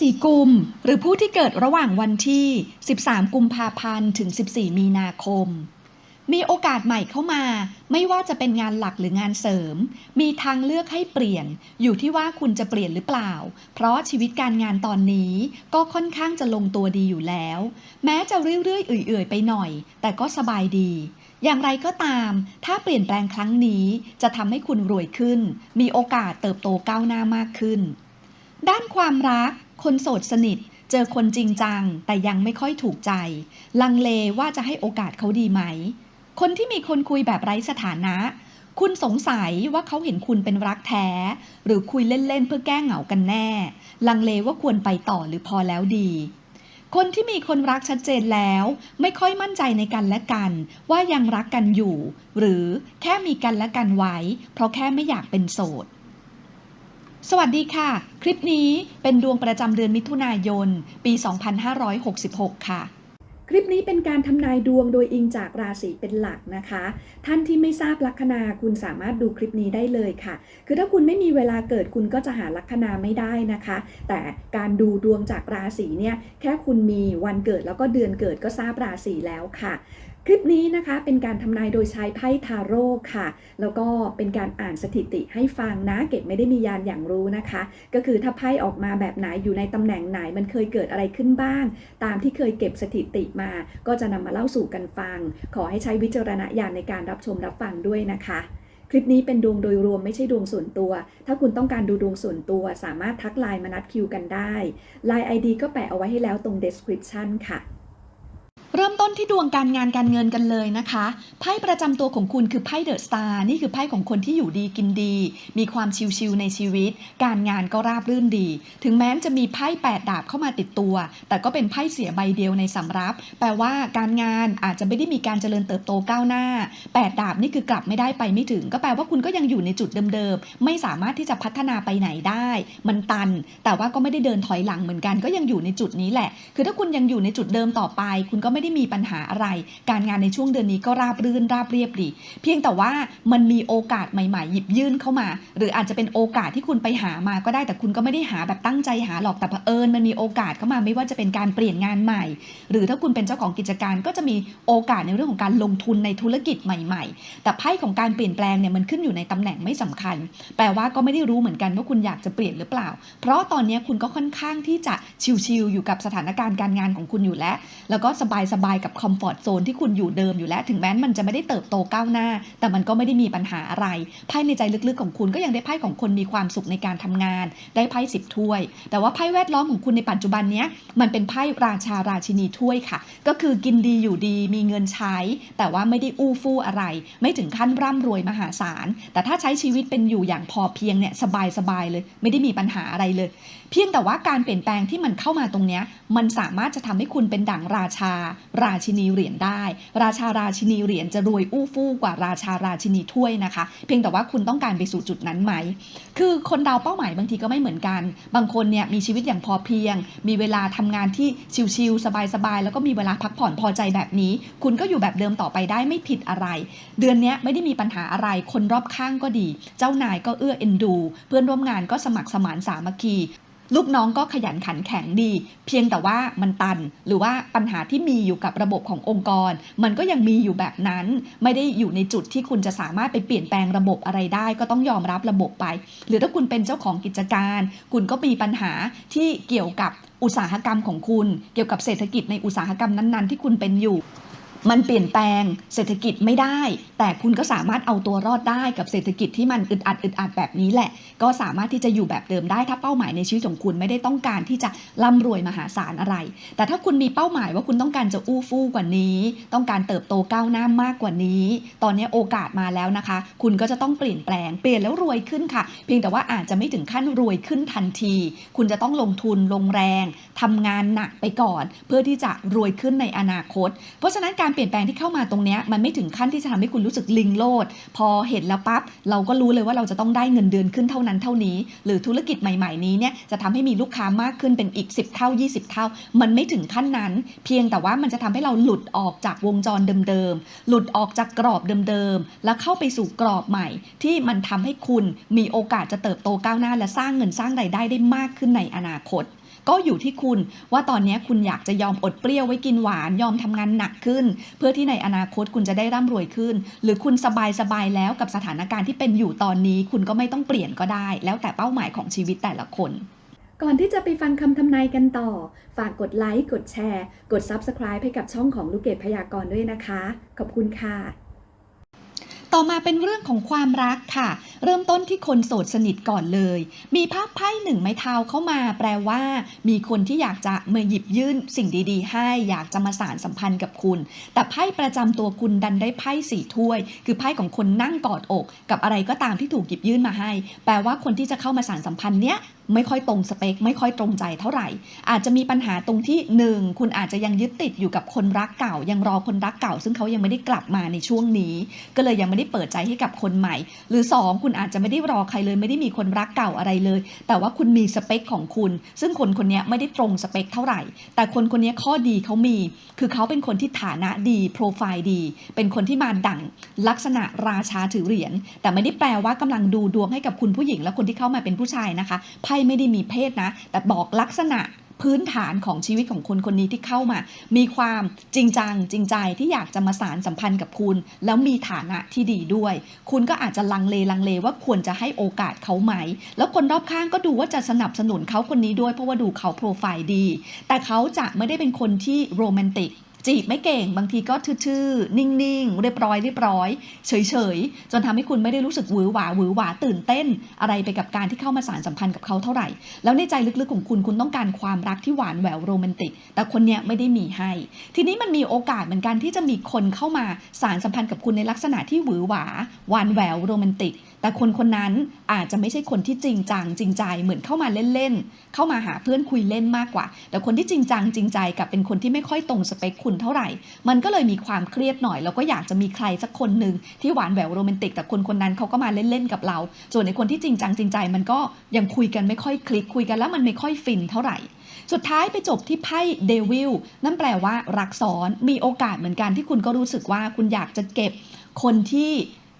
ศีกุม หรือผู้ที่เกิดระหว่างวันที่ 13 กุมภาพันธ์ ถึง 14 มีนาคม มีโอกาสใหม่เข้ามา ไม่ว่าจะเป็นงานหลักหรืองานเสริม มีทางเลือกให้เปลี่ยน อยู่ที่ว่าคุณจะเปลี่ยนหรือเปล่า เพราะชีวิตการงานตอนนี้ก็ค่อนข้างจะลงตัวดีอยู่แล้ว แม้จะเรื่อยๆเอื่อยๆไปหน่อย แต่ก็สบายดีอย่างไรก็ตาม ถ้าเปลี่ยนแปลงครั้งนี้จะทำให้คุณรวยขึ้น มีโอกาสเติบโตก้าวหน้ามากขึ้น ด้านความรัก คนโสดสนิท เจอคนจริงจัง แต่ยังไม่ค่อยถูกใจ ลังเลว่าจะให้โอกาสเขาดีไหม คนที่มีคนคุยแบบไร้สถานะ คุณสงสัยว่าเขาเห็นคุณเป็นรักแท้ หรือคุยเล่นๆเพื่อแก้เหงากันแน่ ลังเลว่าควรไปต่อหรือพอแล้วดี คนที่มีคนรักชัดเจนแล้ว ไม่ค่อยมั่นใจในกันและกัน ว่ายังรักกันอยู่ หรือแค่มีกันและกันไว้ เพราะแค่ไม่อยากเป็นโสด สวัสดีค่ะ คลิปนี้เป็นดวงประจำเดือนมิถุนายน ปี 2566 ค่ะ คลิปนี้เป็นการทำนายดวงโดยอิงจากราศีเป็นหลักนะคะ ท่านที่ไม่ทราบลัคนาคุณสามารถดูคลิปนี้ได้เลยค่ะ คือถ้าคุณไม่มีเวลาเกิดคุณก็จะหาลัคนาไม่ได้นะคะ แต่การดูดวงจากราศีเนี่ยแค่คุณมีวันเกิดแล้วก็เดือนเกิดก็ทราบราศีแล้วค่ะ คลิปนี้นะคะเป็นการทำนายโดยใช้ไพ่ทาโร่ค่ะ แล้วก็เป็นการอ่านสถิติให้ฟังนะ เก็บไม่ได้มียานอย่างรู้นะคะ ก็คือถ้าไพ่ออกมาแบบไหนอยู่ในตำแหน่งไหนมันเคยเกิดอะไรขึ้นบ้าง ตามที่เคยเก็บสถิติมา ก็จะนำมาเล่าสู่กันฟัง ขอให้ใช้วิจารณญาณในการรับชมรับฟังด้วยนะคะคลิปนี้เป็นดวงโดยรวมไม่ใช่ดวงส่วนตัว ถ้าคุณต้องการดูดวงส่วนตัวสามารถทักไลน์มานัดคิวกันได้ Line ID ก็แปะเอาไว้ให้แล้วตรง description ค่ะ เริ่มต้นที่ดวงการงานการเงินกันเลยนะคะ ไพ่ประจำตัวของคุณคือไพ่เดอะสตาร์นี่คือไพ่ของคนที่อยู่ดีกินดี มีความชิวๆในชีวิต การงานก็ราบรื่นดี ถึงแม้จะมีไพ่แปดดาบเข้ามาติดตัว แต่ก็เป็นไพ่เสียใบเดียวในสำรับ แปลว่าการงานอาจจะไม่ได้มีการเจริญเติบโตก้าวหน้าแปดดาบนี่คือกลับไม่ได้ไปไม่ถึง ก็แปลว่าคุณก็ยังอยู่ในจุดเดิมๆไม่สามารถที่จะพัฒนาไปไหนได้ มันตัน แต่ว่าก็ไม่ได้เดินถอยหลังเหมือนกัน ก็ยังอยู่ในจุดนี้แหละ คือถ้าคุณยังอยู่ในจุดเดิมต่อไป คุณก็ไม่ได้มีปัญหาอะไร การงานในช่วงเดือนนี้ก็ราบรื่นราบเรียบดี เพียงแต่ว่ามันมีโอกาสใหม่ๆ หยิบยื่นเข้ามา หรืออาจจะเป็นโอกาสที่คุณไปหามาก็ได้แต่คุณก็ไม่ได้หาแบบตั้งใจหาหรอกแต่เผอิญมันมีโอกาสเข้ามาไม่ว่าจะเป็นการเปลี่ยนงานใหม่ หรือถ้าคุณเป็นเจ้าของกิจการก็จะมีโอกาสในเรื่องของการลงทุนในธุรกิจใหม่ ๆ แต่ไพ่ของการเปลี่ยนแปลงเนี่ยมันขึ้นอยู่ในตำแหน่งไม่สำคัญ แปลว่าก็ไม่ได้รู้เหมือนกันว่าคุณอยากจะเปลี่ยนหรือเปล่า เพราะตอนนี้คุณก็ค่อนข้างที่จะชิลๆอยู่กับสถานการณ์การงานของคุณอยู่แล้ว แล้วก็สบายๆกับคอมฟอร์ทโซนที่คุณอยู่เดิมอยู่แล้ว ถึงแม้มันจะไม่ได้เติบโตก้าวหน้า แต่มันก็ไม่ได้มีปัญหาอะไรไพ่ในใจลึกๆของคุณก็ยังได้ไพ่ของคนมีความสุขในการทำงาน ได้ไพ่สิบถ้วย แต่ว่าไพ่แวดล้อมของคุณในปัจจุบันเนี้ยมันเป็นไพ่ราชาราชินีถ้วยค่ะ ก็คือกินดีอยู่ดีมีเงินใช้ แต่ว่าไม่ได้อู้ฟู่อะไร ไม่ถึงขั้นร่ำรวยมหาศาล แต่ถ้าใช้ชีวิตเป็นอยู่อย่างพอเพียงเนี่ยสบายๆเลย ไม่ได้มีปัญหาอะไรเลย เพียงแต่ว่าการเปลี่ยนแปลงที่มันเข้ามาตรงเนี้ยมันสามารถจะทำให้คุณเป็นดั่งราชาราชินีเหรียญได้ ราชาราชินีเหรียญจะรวยอู้ฟู่กว่าราชาราชินีถ้วยนะคะ เพียงแต่ว่าคุณต้องการไปสู่จุดนั้นไหม คือคนดาวเป้าหมายบางทีก็ไม่เหมือนกัน บางคนเนี่ยมีชีวิตอย่างพอเพียง มีเวลาทำงานที่ชิลๆสบายๆแล้วก็มีเวลาพักผ่อนพอใจแบบนี้ คุณก็อยู่แบบเดิมต่อไปได้ไม่ผิดอะไร เดือนนี้ไม่ได้มีปัญหาอะไร คนรอบข้างก็ดี เจ้านายก็เอื้อเอ็นดู เพื่อนร่วมงานก็สมัครสมานสามัคคี ลูกน้องก็ขยันขันแข็งดี เพียงแต่ว่ามันตัน หรือว่าปัญหาที่มีอยู่กับระบบขององค์กร มันก็ยังมีอยู่แบบนั้น ไม่ได้อยู่ในจุดที่คุณจะสามารถไปเปลี่ยนแปลงระบบอะไรได้ ก็ต้องยอมรับระบบไป หรือถ้าคุณเป็นเจ้าของกิจการ คุณก็มีปัญหาที่เกี่ยวกับอุตสาหกรรมของคุณ เกี่ยวกับเศรษฐกิจในอุตสาหกรรมนั้นๆ ที่คุณเป็นอยู่ มันเปลี่ยนแปลงเศรษฐกิจไม่ได้ แต่คุณก็สามารถเอาตัวรอดได้กับเศรษฐกิจที่มันอึดอัดอึดอัดแบบนี้แหละ ก็สามารถที่จะอยู่แบบเดิมได้ถ้าเป้าหมายในชีวิตของคุณไม่ได้ต้องการที่จะร่ำรวยมหาศาลอะไร แต่ถ้าคุณมีเป้าหมายว่าคุณต้องการจะอู้ฟู่กว่านี้ ต้องการเติบโตก้าวหน้ามากกว่านี้ ตอนนี้โอกาสมาแล้วนะคะ คุณก็จะต้องเปลี่ยนแปลงเปลี่ยนแล้วรวยขึ้นค่ะ เพียงแต่ว่าอาจจะไม่ถึงขั้นรวยขึ้นทันที คุณจะต้องลงทุนลงแรงทำงานหนักไปก่อน เพื่อที่จะรวยขึ้นในอนาคต เพราะฉะนั้นการการเปลี่ยนแปลงที่เข้ามาตรงเนี้ยมันไม่ถึงขั้นที่จะทำให้คุณรู้สึกลิงโลด พอเห็นแล้วปั๊บเราก็รู้เลยว่าเราจะต้องได้เงินเดือนขึ้นเท่านั้นเท่านี้ หรือธุรกิจใหม่ๆนี้เนี่ยจะทำให้มีลูกค้ามากขึ้นเป็นอีก 10 เท่า 20 เท่า มันไม่ถึงขั้นนั้น เพียงแต่ว่ามันจะทำให้เราหลุดออกจากวงจรเดิมๆหลุดออกจากกรอบเดิมๆแล้วเข้าไปสู่กรอบใหม่ ที่มันทำให้คุณมีโอกาสจะเติบโตก้าวหน้า และสร้างเงินสร้างรายได้ได้มากขึ้นในอนาคต ก็อยู่ที่คุณว่าตอนนี้คุณอยากจะยอมอดเปรี้ยวไว้กินหวานยอมทำงานหนักขึ้น เพื่อที่ในอนาคตคุณจะได้ร่ำรวยขึ้น หรือคุณสบายสบายแล้วกับสถานการณ์ที่เป็นอยู่ตอนนี้ คุณก็ไม่ต้องเปลี่ยนก็ได้ แล้วแต่เป้าหมายของชีวิตแต่ละคนก่อนที่จะไปฟังคำทำนายกันต่อ ฝากกดไลค์ กดแชร์ กด Subscribe ให้กับช่องของลูกเกดพยากรณ์ด้วยนะคะ ขอบคุณค่ะ ต่อมาเป็นเรื่องของความรักค่ะ เริ่มต้นที่คนโสดสนิทก่อนเลย มีภาพไพ่หนึ่งไม้เท้าเข้ามา แปลว่า มีคนที่อยากจะมาหยิบยื่นสิ่งดีๆ ให้ อยากจะมาสานสัมพันธ์กับคุณ แต่ไพ่ประจำตัวคุณดันได้ไพ่สี่ถ้วย คือไพ่ของคนนั่งกอดอก กับอะไรก็ตามที่ถูกหยิบยื่นมาให้ แปลว่าคนที่จะเข้ามาสานสัมพันธ์เนี้ย ไม่ค่อยตรงสเปค ไม่ค่อยตรงใจเท่าไหร่ อาจจะมีปัญหาตรงที่หนึ่งคุณอาจจะยังยึดติดอยู่กับคนรักเก่า ยังรอคนรักเก่า ซึ่งเขายังไม่ได้กลับมาในช่วงนี้ ก็เลยยังไม่ได้เปิดใจให้กับคนใหม่ หรือ 2 คุณอาจจะไม่ได้รอใครเลย ไม่ได้มีคนรักเก่าอะไรเลย แต่ว่าคุณมีสเปคของคุณ ซึ่งคนคนนี้ไม่ได้ตรงสเปคเท่าไหร่ แต่คนคนนี้ข้อดีเขามี คือเขาเป็นคนที่ฐานะดีโปรไฟล์ดี เป็นคนที่มาดั่งลักษณะราชาถือเหรียญแต่ไม่ได้แปลว่ากำลังดูดวงให้กับคุณผู้หญิงและคนที่เข้ามาเป็นผู้ชายนะคะไพ่ไม่ได้มีเพศนะ แต่บอกลักษณะพื้นฐานของชีวิตของคนคนนี้ที่เข้ามา มีความจริงจังจริงใจที่อยากจะมาสารสัมพันธ์กับคุณ แล้วมีฐานะที่ดีด้วย คุณก็อาจจะลังเลลังเลว่าควรจะให้โอกาสเขาไหม แล้วคนรอบข้างก็ดูว่าจะสนับสนุนเขาคนนี้ด้วยเพราะว่าดูเขาโปรไฟล์ดี แต่เขาจะไม่ได้เป็นคนที่โรแมนติก จีบไม่เก่ง บางทีก็ทื่อๆ นิ่งๆ เรียบร้อยเรียบร้อย เฉยๆ จนทำให้คุณไม่ได้รู้สึกหวือหวาหวือหวาตื่นเต้น อะไรไปกับการที่เข้ามาสารสัมพันธ์กับเขาเท่าไหร่ แล้วในใจลึกๆของคุณคุณต้องการความรักที่หวานแหววโรแมนติก แต่คนเนี้ยไม่ได้มีให้ ทีนี้มันมีโอกาสเหมือนกันที่จะมีคนเข้ามาสารสัมพันธ์กับคุณในลักษณะที่หวือหวาหวานแหววโรแมนติก แต่คนคนนั้นอาจจะไม่ใช่คนที่จริงจังจริงใจเหมือนเข้ามาเล่นๆ เข้ามาหาเพื่อนคุยเล่นมากกว่า แต่คนที่จริงจังจริงใจกับเป็นคนที่ไม่ค่อยตรงสเปคคุณเท่าไหร่ มันก็เลยมีความเครียดหน่อย แล้วก็อยากจะมีใครสักคนหนึ่งที่หวานแหววโรแมนติก แต่คนคนนั้นเขาก็มาเล่นๆกับเรา ส่วนในคนที่จริงจังจริงใจ มันก็ยังคุยกันไม่ค่อยคลิกคุยกันแล้วมันไม่ค่อยฟินเท่าไหร่สุดท้ายไปจบที่ไพ่เดวิลนั่นแปลว่ารักซ้อนมีโอกาสเหมือนกันที่คุณก็รู้สึกว่าคุณอยากจะเก็บคนที่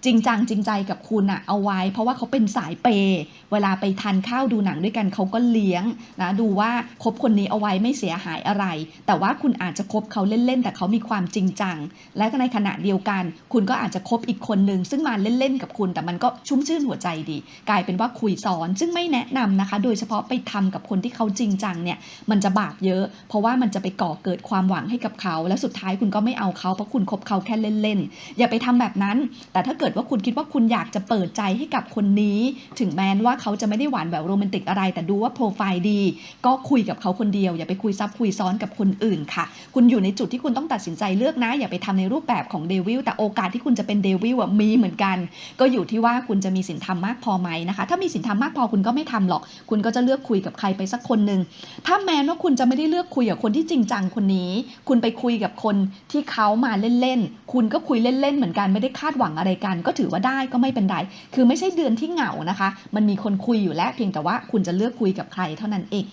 จริงจังจริงใจกับคุณอะเอาไว้ เพราะว่าเขาเป็นสายเปย์เวลาไปทานข้าวดูหนังด้วยกันเขาก็เลี้ยงนะดูว่าคบคนนี้เอาไว้ไม่เสียหายอะไร แต่ว่าคุณอาจจะคบเขาเล่นๆ แต่เขามีความจริงจัง และในขณะเดียวกัน คุณก็อาจจะคบอีกคนนึงซึ่งมาเล่นๆ กับคุณ แต่มันก็ชุ่มชื่นหัวใจดี กลายเป็นว่าคุยซ้อนซึ่งไม่แนะนำนะคะ โดยเฉพาะไปทำกับคนที่เขาจริงจังเนี่ยมันจะบาปเยอะ เพราะว่ามันจะไปก่อเกิดความหวังให้กับเขา และสุดท้ายคุณก็ไม่เอาเขาเพราะคุณคบเขาแค่เล่นๆอย่าไปทำแบบนั้น แต่ถ้าเกิดว่าคุณคิดว่าคุณอยากจะเปิดใจให้กับคนนี้ ถึงแม้นว่าเขาจะไม่ได้หวานแบบโรแมนติกอะไร แต่ดูว่าโปรไฟล์ดี ก็คุยกับเขาคนเดียว อย่าไปคุยซับคุยซ้อนกับคนอื่นค่ะ คุณอยู่ในจุดที่คุณต้องตัดสินใจเลือกนะ อย่าไปทำในรูปแบบของเดวิลแต่โอกาสที่คุณจะเป็นเดวิลมีเหมือนกัน ก็อยู่ที่ว่าคุณจะมีสินธรรมมากพอไหมนะคะ ถ้ามีสินธรรมมากพอคุณก็ไม่ทำหรอก คุณก็จะเลือกคุยกับใครไปสักคนหนึ่งถ้าแม้ว่าคุณจะไม่ได้เลือกคุยกับคนที่จริงจังคนนี้ คุณไปคุยกับคนที่เขามาเล่นๆคุณก็คุยเล่นๆเหมือนกันไม่ได้คาดหวังอะไรกันก็ถือว่าได้ก็ไม่เป็นไร คือไม่ใช่เดือนที่เหงานะคะ มันมีคนคุยอยู่แล้ว เพียงแต่ว่าคุณจะเลือกคุยกับใครเท่านั้นเอง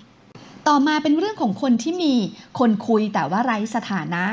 ต่อมาเป็นเรื่องของคนที่มีคนคุยแต่ว่าไร้สถานะ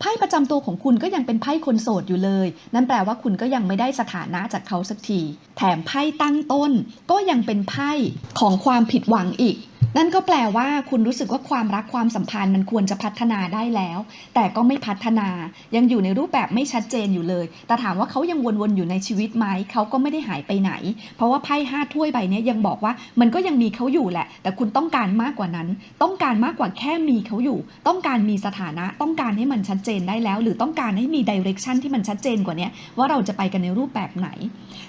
ไพ่ประจำตัวของคุณก็ยังเป็นไพ่คนโสดอยู่เลย นั่นแปลว่าคุณก็ยังไม่ได้สถานะจากเขาสักที แถมไพ่ตั้งต้นก็ยังเป็นไพ่ของความผิดหวังอีก นั่นก็แปลว่าคุณรู้สึกว่าความรักความสัมพันธ์มันควรจะพัฒนาได้แล้ว แต่ก็ไม่พัฒนายังอยู่ในรูปแบบไม่ชัดเจนอยู่เลย แต่ถามว่าเขายังวนๆอยู่ในชีวิตไหมเขาก็ไม่ได้หายไปไหน เพราะว่าไพ่ห้าถ้วยใบนี้ยังบอกว่ามันก็ยังมีเขาอยู่แหละ แต่คุณต้องการมากกว่านั้น ต้องการมากกว่าแค่มีเขาอยู่ ต้องการมีสถานะ ต้องการให้มันชัดเจนได้แล้ว หรือต้องการให้มีดิเรกชันที่มันชัดเจนกว่านี้ว่าเราจะไปกันในรูปแบบไหน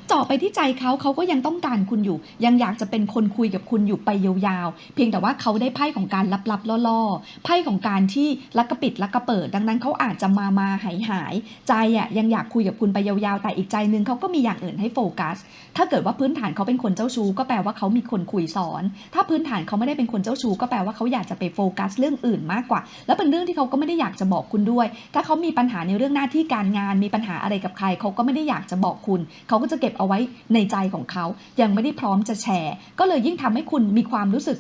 เจาะไปที่ใจเขาเขาก็ยังต้องการคุณอยู่ ยังอยากจะเป็นคนคุยกับคุณอยู่ไปยาวๆเพียงแต่ว่าเขาได้ไพ่ของการลับๆล่อๆไพ่ของการที่ลักกระปิดลักกระเปิด ดังนั้นเขาอาจจะมามาหายหายใจอะยังอยากคุยกับคุณไปยาวๆ แต่อีกใจนึงเขาก็มีอย่างอื่นให้โฟกัส ถ้าเกิดว่าพื้นฐานเขาเป็นคนเจ้าชู้ก็แปลว่าเขามีคนคุยสอน ถ้าพื้นฐานเขาไม่ได้เป็นคนเจ้าชู้ก็แปลว่าเขาอยากจะไปโฟกัสเรื่องอื่นมากกว่า แล้วเป็นเรื่องที่เขาก็ไม่ได้อยากจะบอกคุณด้วย ถ้าเขามีปัญหาในเรื่องหน้าที่การงานมีปัญหาอะไรกับใครเขาก็ไม่ได้อยากจะบอกคุณ เขาก็จะเก็บเอาไว้ในใจของเขา ยังไม่ได้พร้อมจะแชร์ ก็เลยยิ่งทำให้คุณมีความรู้สึก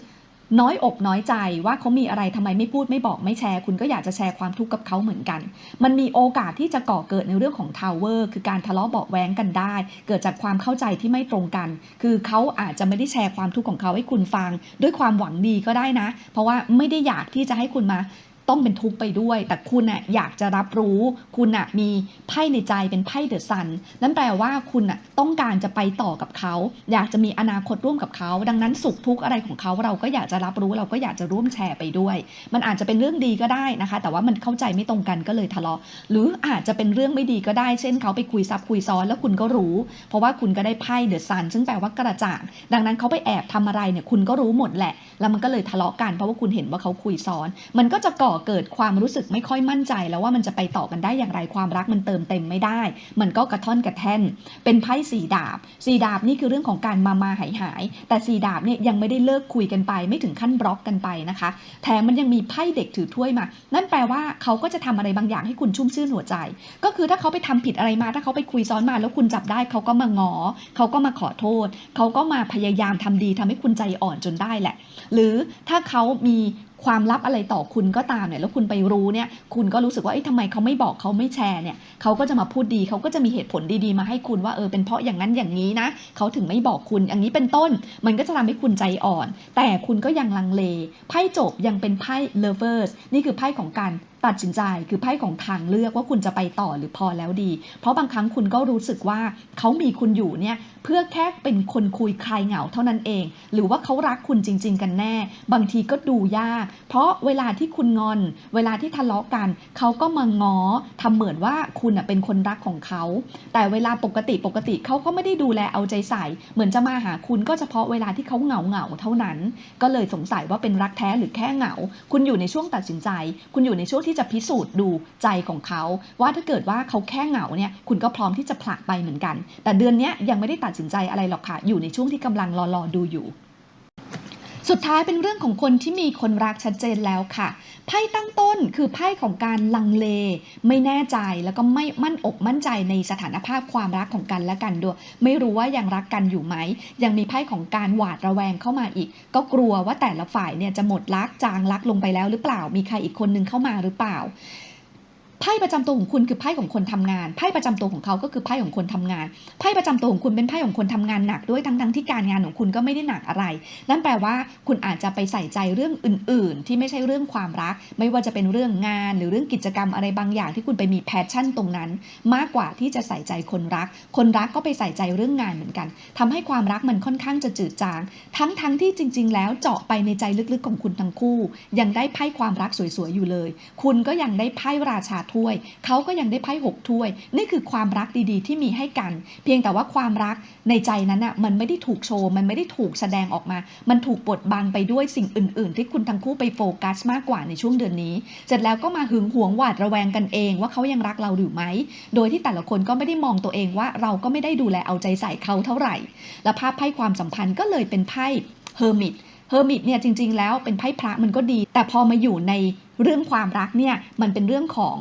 น้อยอกน้อยใจว่าเขามีอะไรทำไมไม่พูดไม่บอกไม่แชร์ คุณก็อยากจะแชร์ความทุกข์กับเขาเหมือนกัน มันมีโอกาสที่จะก่อเกิดในเรื่องของทาวเวอร์คือการทะเลาะเบาะแว้งกันได้ เกิดจากความเข้าใจที่ไม่ตรงกัน คือเขาอาจจะไม่ได้แชร์ความทุกข์ของเขาให้คุณฟัง ด้วยความหวังดีก็ได้นะ เพราะว่าไม่ได้อยากที่จะให้คุณมา ต้องเป็นทุกข์ไปด้วย แต่คุณน่ะอยากจะรับรู้ คุณน่ะมีไพ่ในใจเป็นไพ่เดอะซันนั่นแปลว่าคุณน่ะต้องการจะไปต่อกับเขา อยากจะมีอนาคตร่วมกับเขา ดังนั้นสุขทุกข์อะไรของเขาเราก็อยากจะรับรู้เราก็อยากจะร่วมแชร์ไปด้วย มันอาจจะเป็นเรื่องดีก็ได้นะคะ แต่ว่ามันเข้าใจไม่ตรงกันก็เลยทะเลาะ หรืออาจจะเป็นเรื่องไม่ดีก็ได้ เช่นเขาไปคุยซับคุยซ้อนแล้วคุณก็รู้ เพราะว่าคุณก็ได้ไพ่เดอะซันซึ่งแปลว่ากระจ่าง ดังนั้นเขาไปแอบทำอะไรเนี่ยคุณก็รู้หมดแหละ แล้วมันก็เลยทะเลาะกันเพราะว่าคุณเห็นว่าเขาคุยซ้อน มันก็จะก่อเกิดความรู้สึกไม่ค่อยมั่นใจ แล้วว่ามันจะไปต่อกันได้อย่างไรความรักมันเติมเต็มไม่ได้ มันก็กระท่อนกระแท่น เป็นไพ่สีดาบสีดาบนี่คือเรื่องของการมามาหายหายแต่สีดาบเนี่ยยังไม่ได้เลิกคุยกันไป ไม่ถึงขั้นบล็อกกันไปนะคะ แถมมันยังมีไพ่เด็กถือถ้วยมา นั่นแปลว่าเขาก็จะทำอะไรบางอย่างให้คุณชุ่มชื่นหัวใจ ก็คือถ้าเขาไปทำผิดอะไรมา ถ้าเขาไปคุยซ้อนมาแล้วคุณจับได้ เขาก็มางอ เขาก็มาขอโทษ เขาก็มาพยายามทำดีทำให้คุณใจอ่อนจนได้แหละ หรือถ้าเขามี ความลับอะไรต่อคุณก็ตามเนี่ยแล้วคุณไปรู้เนี่ยคุณก็รู้สึกว่าเอ้ยทำไมเขาไม่บอกเขาไม่แชร์เนี่ยเขาก็จะมาพูดดีเขาก็จะมีเหตุผลดีๆมาให้คุณว่าเออเป็นเพราะอย่างนั้นอย่างนี้นะเขาถึงไม่บอกคุณอย่างนี้เป็นต้น มันก็จะทำให้คุณใจอ่อน แต่คุณก็ยังลังเลไพ่จบยังเป็นไพ่ lovers นี่คือไพ่ของการ ตัดสินใจคือไพ่ของทางเลือกว่าคุณจะไปต่อหรือพอแล้วดี เพราะบางครั้งคุณก็รู้สึกว่าเขามีคุณอยู่เนี่ยเพื่อแค่เป็นคนคุยคลายเหงาเท่านั้นเอง หรือว่าเขารักคุณจริง ๆ กันแน่ บางทีก็ดูยาก เพราะเวลาที่คุณงอน เวลาที่ทะเลาะกัน เขาก็มาง้อทำเหมือนว่าคุณน่ะเป็นคนรักของเขา แต่เวลาปกติปกติเขาก็ไม่ได้ดูแลเอาใจใส่ เหมือนจะมาหาคุณก็เฉพาะเวลาที่เขาเหงาเหงาเท่านั้น ก็เลยสงสัยว่าเป็นรักแท้หรือแค่เหงา คุณอยู่ในช่วงตัดสินใจ คุณอยู่ในช่วงที่ที่จะพิสูจน์ดูใจของเขา ว่าถ้าเกิดว่าเขาแค่เหงาเนี่ยคุณก็พร้อมที่จะผลักไปเหมือนกัน แต่เดือนนี้ยังไม่ได้ตัดสินใจอะไรหรอกค่ะ อยู่ในช่วงที่กำลังรอรอดูอยู่ สุดท้ายเป็นเรื่องของคนที่มีคนรักชัดเจนแล้วค่ะ ไพ่ตั้งต้นคือไพ่ของการลังเล ไม่แน่ใจแล้วก็ไม่มั่นอกมั่นใจในสถานภาพความรักของกันและกันด้วย ไม่รู้ว่ายังรักกันอยู่ไหม ยังมีไพ่ของการหวาดระแวงเข้ามาอีก ก็กลัวว่าแต่ละฝ่ายเนี่ยจะหมดรักจางรักลงไปแล้วหรือเปล่า มีใครอีกคนนึงเข้ามาหรือเปล่า ไพ่ประจำตัวของคุณคือไพ่ของคนทำงานไพ่ประจำตัวของเขาก็คือไพ่ของคนทำงานไพ่ประจำตัวของคุณเป็นไพ่ของคนทำงานหนักด้วยทั้งทั้งๆที่การงานของคุณก็ไม่ได้หนักอะไร นั่นแปลว่าคุณอาจจะไปใส่ใจเรื่องอื่น ๆ ที่ไม่ใช่เรื่องความรัก ไม่ว่าจะเป็นเรื่องงาน หรือเรื่องกิจกรรมอะไรบางอย่างที่คุณไปมีแพชชั่นตรงนั้น มากกว่าที่จะใส่ใจคนรัก คนรักก็ไปใส่ใจเรื่องงานเหมือนกันทำให้ความรักมันค่อนข้างจะจืดจาง ทั้งๆทที่จริง ๆ แล้วเจาะไปในใจลึกๆของคุณทั้งคู่ ยังได้ไพ่ความรักสวยๆอยู่เลย คุณก็ยังได้ไพ่ราชาถ้วย เขาก็ยังได้ไพ่หกถ้วย นี่คือความรักดีๆ ที่มีให้กัน เพียงแต่ว่าความรักในใจนั้นอะมันไม่ได้ถูกโชว์ มันไม่ได้ถูกแสดงออกมา มันถูกบดบังไปด้วยสิ่งอื่น ๆ ที่คุณทั้งคู่ไปโฟกัสมากกว่าในช่วงเดือนนี้ เสร็จแล้วก็มาหึงหวงหวาดระแวงกันเองว่าเขายังรักเราหรือไม่ โดยที่แต่ละคนก็ไม่ได้มองตัวเองว่าเราก็ไม่ได้ดูแลเอาใจใส่เขาเท่าไหร่ และภาพไพ่ความสัมพันธ์ก็เลยเป็นไพ่เฮอร์มิตเฮอร์มิตเนี่ยจริง ๆ แล้วเป็นไพ่พระมันก็ดี แต่พอมาอยู่ในเรื่องความรักเนี่ยมันเป็นเรื่องของ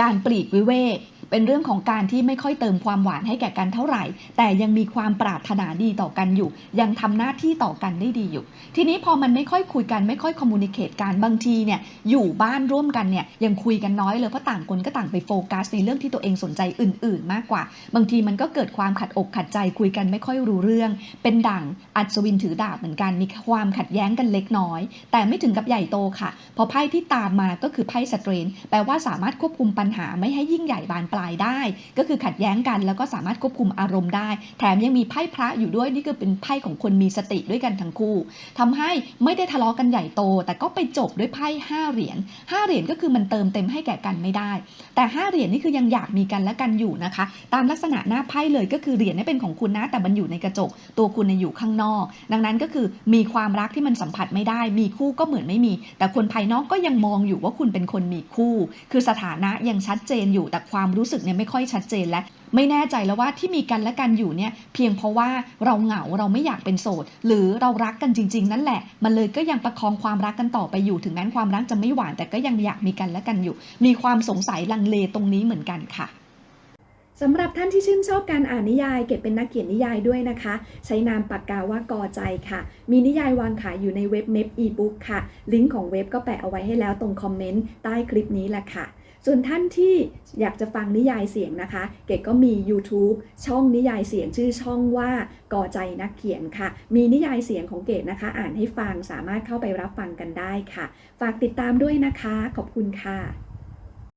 การปลีกวิเวก เป็นเรื่องของการที่ไม่ค่อยเติมความหวานให้แก่กันเท่าไหร่ แต่ยังมีความปรารถนาดีต่อกันอยู่ ยังทำหน้าที่ต่อกันได้ดีอยู่ ทีนี้พอมันไม่ค่อยคุยกันไม่ค่อยคอมมูนิเคตกันบางทีเนี่ยอยู่บ้านร่วมกันเนี่ยยังคุยกันน้อยเลยเพราะต่างคนก็ต่างไปโฟกัสในเรื่องที่ตัวเองสนใจอื่น ๆ มากกว่า บางทีมันก็เกิดความขัดอกขัดใจคุยกันไม่ค่อยรู้เรื่อง เป็นดั่งอัศวินถือดาบเหมือนกันมีความขัดแย้งกันเล็กน้อย แต่ไม่ถึงกับใหญ่โตค่ะ พอไพ่ที่ตามมาก็คือไพ่สเตรนแปลว่าสามารถควบคุมปัญหาไม่ให้ยิ่งใหญ่บานปลายได้ ก็คือขัดแย้งกัน แล้วก็สามารถควบคุมอารมณ์ได้ แถมยังมีไพ่พระอยู่ด้วยนี่คือเป็นไพ่ของคนมีสติด้วยกันทั้งคู่ทำให้ไม่ได้ทะเลาะกันใหญ่โต แต่ก็ไปจบด้วยไพ่ห้าเหรียญห้าเหรียญก็คือมันเติมเต็มให้แก่กันไม่ได้ แต่ห้าเหรียญนี่คือยังอยากมีกันและกันอยู่นะคะ ตามลักษณะหน้าไพ่เลยก็คือเหรียญนี่เป็นของคุณนะแต่มันอยู่ในกระจก ตัวคุณเนี่ยอยู่ข้างนอก ดังนั้นก็คือมีความรักที่มันสัมผัสไม่ได้ มีคู่ก็เหมือนไม่มี แต่คนภายนอกก็ยังมองอยู่ว่าคุณเป็นคนมีคู่ คือสถานะยังชัดเจนอยู่แต่ความรู้สึกเนี่ยไม่ค่อยชัดเจนและไม่แน่ใจแล้วว่าที่มีกันและกันอยู่เนี่ยเพียงเพราะว่าเราเหงาเราไม่อยากเป็นโสด หรือเรารักกันจริง ๆ นั่นแหละ มันเลยก็ยังประคองความรักกันต่อไปอยู่ ถึงแม้ความรักจะไม่หวานแต่ก็ยังอยากมีกันและกันอยู่ มีความสงสัยลังเลตรงนี้เหมือนกันค่ะสำหรับท่านที่ชื่นชอบการอ่านนิยาย เก็บเป็นนักเขียนนิยายด้วยนะคะ ใช้นามปากกาว่ากอใจค่ะ มีนิยายวางขายอยู่ในเว็บเน็บอีบุ๊กค่ะ ลิงก์ของเว็บก็แปะเอาไว้ให้แล้วตรงคอมเมนต์ใต้คลิปนี้แหละค่ะ ส่วนท่านที่อยากจะฟังนิยายเสียงนะคะ เก๋ก็มี YouTube ช่องนิยายเสียงชื่อช่องว่ากอใจนักเขียนค่ะ มีนิยายเสียงของเก๋นะคะ อ่านให้ฟังสามารถเข้าไปรับฟังกันได้ค่ะ ฝากติดตามด้วยนะคะ ขอบคุณค่ะ